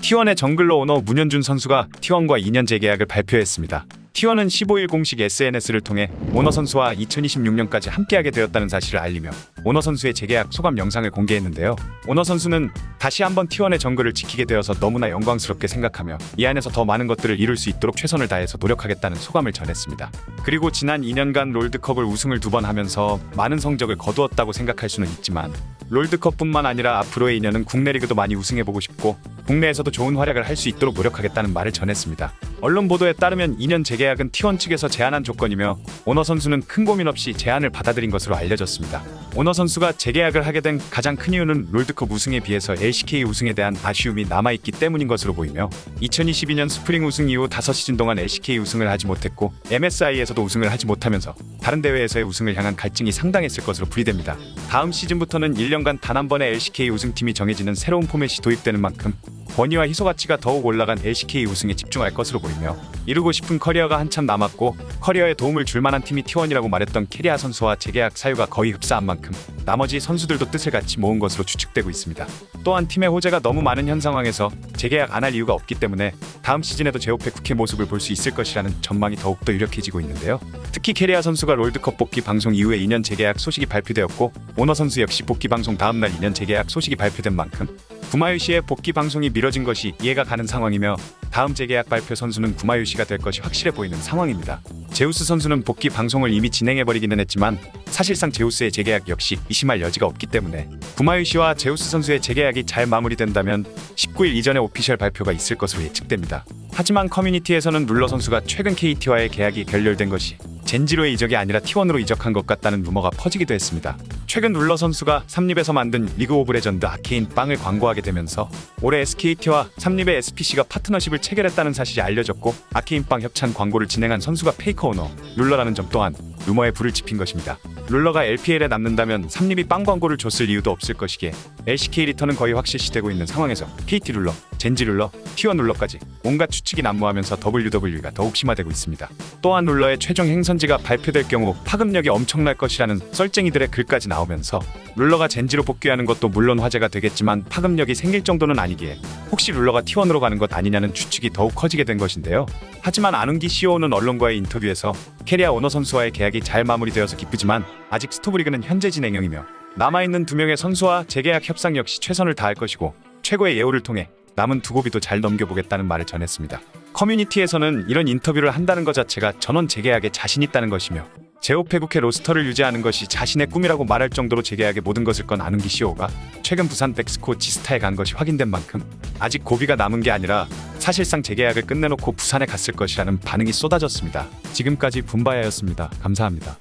T1의 정글러 오너 문현준 선수가 T1과 2년 재계약을 발표했습니다. T1은 15일 공식 SNS를 통해 오너 선수와 2026년까지 함께하게 되었다는 사실을 알리며 오너 선수의 재계약 소감 영상을 공개했는데요. 오너 선수는 다시 한번 T1의 정글을 지키게 되어서 너무나 영광스럽게 생각하며 이 안에서 더 많은 것들을 이룰 수 있도록 최선을 다해서 노력하겠다는 소감을 전했습니다. 그리고 지난 2년간 롤드컵을 우승을 두 번 하면서 많은 성적을 거두었다고 생각할 수는 있지만 롤드컵뿐만 아니라 앞으로의 2년은 국내 리그도 많이 우승해보고 싶고 국내에서도 좋은 활약을 할 수 있도록 노력하겠다는 말을 전했습니다. 언론 보도에 따르면 2년 재계약은 T1 측에서 제안한 조건이며 오너 선수는 큰 고민 없이 제안을 받아들인 것으로 알려졌습니다. 오너 선수가 재계약을 하게 된 가장 큰 이유는 롤드컵 우승에 비해서 LCK 우승에 대한 아쉬움이 남아있기 때문인 것으로 보이며 2022년 스프링 우승 이후 5시즌 동안 LCK 우승을 하지 못했고 MSI에서도 우승을 하지 못하면서 다른 대회에서의 우승을 향한 갈증이 상당했을 것으로 풀이됩니다. 다음 시즌부터는 1년간 단 한 번의 LCK 우승팀이 정해지는 새로운 포맷이 도입되는 만큼 권위와 희소 가치가 더욱 올라간 LCK 우승에 집중할 것으로 보이며 이루고 싶은 커리어가 한참 남았고 커리어에 도움을 줄 만한 팀이 T1이라고 말했던 캐리아 선수와 재계약 사유가 거의 흡사한 만큼 나머지 선수들도 뜻을 같이 모은 것으로 추측되고 있습니다. 또한 팀의 호재가 너무 많은 현 상황에서 재계약 안 할 이유가 없기 때문에 다음 시즌에도 제오페 국회 모습을 볼 수 있을 것이라는 전망이 더욱더 유력해지고 있는데요. 특히 캐리아 선수가 롤드컵 복귀 방송 이후에 2년 재계약 소식이 발표되었고 오너 선수 역시 복귀 방송 다음 날 2년 재계약 소식이 발표된 만큼 구마유 씨의 복귀 방송이 미뤄진 것이 이해가 가는 상황이며 다음 재계약 발표 선수는 구마유 씨가 될 것이 확실해 보이는 상황입니다. 제우스 선수는 복귀 방송을 이미 진행해 버리기는 했지만 사실상 제우스의 재계약 역시 의심할 여지가 없기 때문에 구마유 씨와 제우스 선수의 재계약이 잘 마무리된다면 19일 이전에 오피셜 발표가 있을 것으로 예측됩니다. 하지만 커뮤니티에서는 룰러 선수가 최근 KT와의 계약이 결렬된 것이 젠지로의 이적이 아니라 T1으로 이적한 것 같다는 루머가 퍼지기도 했습니다. 최근 룰러 선수가 삼립에서 만든 리그 오브 레전드 아케인 빵을 광고하게 되면서 올해 SKT와 삼립의 SPC가 파트너십을 체결했다는 사실이 알려졌고 아케인 빵 협찬 광고를 진행한 선수가 페이커 오너 룰러라는 점 또한 루머에 불을 지핀 것입니다. 룰러가 LPL에 남는다면 삼립이 빵 광고를 줬을 이유도 없을 것이기에 LCK 리턴은 거의 확실시되고 있는 상황에서 KT 룰러, 젠지 룰러, T1 룰러까지 온갖 추측이 난무하면서 WWE가 더욱 심화되고 있습니다. 또한 룰러의 최종 행선지가 발표될 경우 파급력이 엄청날 것이라는 썰쟁이들의 글까지 나 오면서 룰러가 젠지로 복귀하는 것도 물론 화제가 되겠지만 파급력이 생길 정도는 아니기에 혹시 룰러가 T1으로 가는 것 아니냐는 추측이 더욱 커지게 된 것인데요. 하지만 안웅기 CEO는 언론과의 인터뷰에서 캐리아 오너 선수와의 계약이 잘 마무리되어서 기쁘지만 아직 스토브리그는 현재 진행형이며 남아있는 두 명의 선수와 재계약 협상 역시 최선을 다할 것이고 최고의 예우를 통해 남은 두 고비도 잘 넘겨보겠다는 말을 전했습니다. 커뮤니티에서는 이런 인터뷰를 한다는 것 자체가 전원 재계약에 자신 있다는 것이며 제오페국회 로스터를 유지하는 것이 자신의 꿈이라고 말할 정도로 재계약의 모든 것을 건 아는기 시오가 최근 부산 백스코 지스타에 간 것이 확인된 만큼 아직 고비가 남은 게 아니라 사실상 재계약을 끝내놓고 부산에 갔을 것이라는 반응이 쏟아졌습니다. 지금까지 분바야였습니다. 감사합니다.